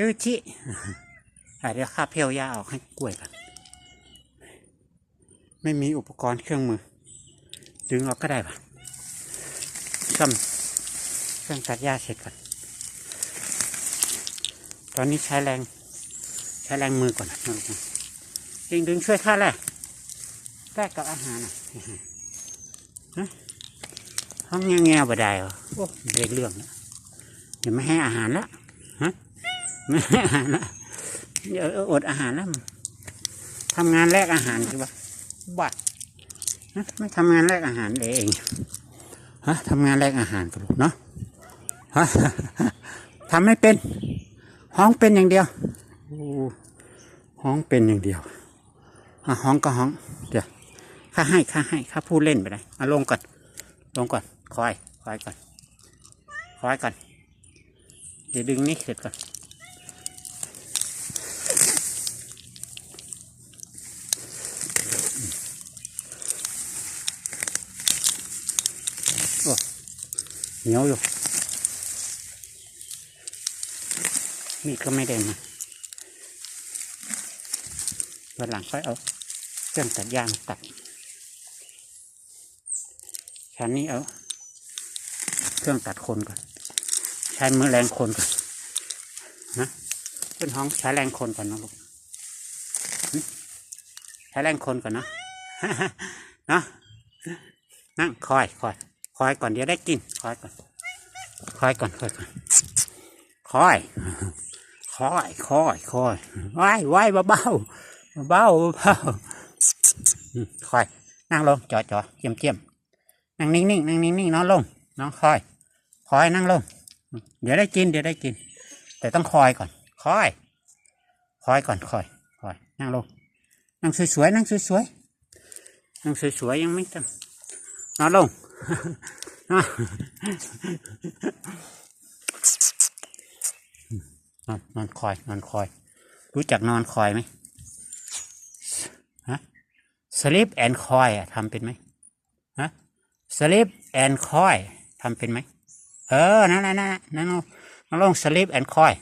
ยูชิเดี๋ยวข้าเพียวยาออกให้กล้วยกันไม่มีอุปกรณ์เครื่องมือ ดึงออกก็ได้ปะซ่อมเครื่องตัดหญ้าเสร็จก่อน ตอนนี้ใช้แรง ใช้แรงมือก่อนนะลูกนะดึงดึงช่วยข้าแหละแลกกับอาหารอะฮะห้องเงี้ยเงี้ยบ่ได้หรอโอ้เด็กเรื่องแล้วเดี๋ยวไม่ให้อาหารละ เดี๋ยวอดอาหารแล้วมึงทำงานแลกอาหารคือว่าบัดฮะไม่ทำงานแลกอาหารเองฮะทำงานแลกอาหารกันลูกเนาะฮะทำไม่เป็น ห้องเป็นอย่างเดียวโอ้ห้องเป็นอย่างเดียวอะห้องก็ห้อง เดี๋ยวข้าให้ข้าให้ข้าพูดเล่นไปเลยเอาลงก่อน ลงก่อน คอย คอยก่อน คอยก่อน เดี๋ยวดึงนี่เสร็จก่อน เหนียวอยู่มีก็ไม่ได้มาวันหลังค่อยเอาเครื่องตัดหญ้ามาตัดชั้นนี้เอาเครื่องตัดคนก่อน ใช้มือแรงคนก่อนนะขึ้นห้องใช้แรงคนก่อนนะลูกใช้แรงคนก่อนนะเนาะนั่งคอยคอย คอยก่อนเดี๋ยวได้กินคอยก่อนคอยก่อนคอยก่อนคอยคอยคอยคอยไหว้ไหวเบาเบาๆเบาๆเบาคอยนั่งลงจอจอเจียมเจียมนั่งนิ่งนิ่งนั่งนิ่งนิ่งนอนลงน้องคอยคอยนั่งลงเดี๋ยวได้กินเดี๋ยวได้กิน แต่ต้องคอยก่อนคอยคอยก่อนคอยคอยนั่งลงนั่งสวยๆนั่งสวยๆนั่งสวยๆยังไม่ต้องนอนลง นอนนอนคอย นอนคอย รู้จักนอนคอยไหมฮะ sleep and คอยอะทำเป็นไหมฮะ sleep and คอยทำเป็นไหมเออ นั่นนั่นนั่นนั่นนั่นลง sleep and คอย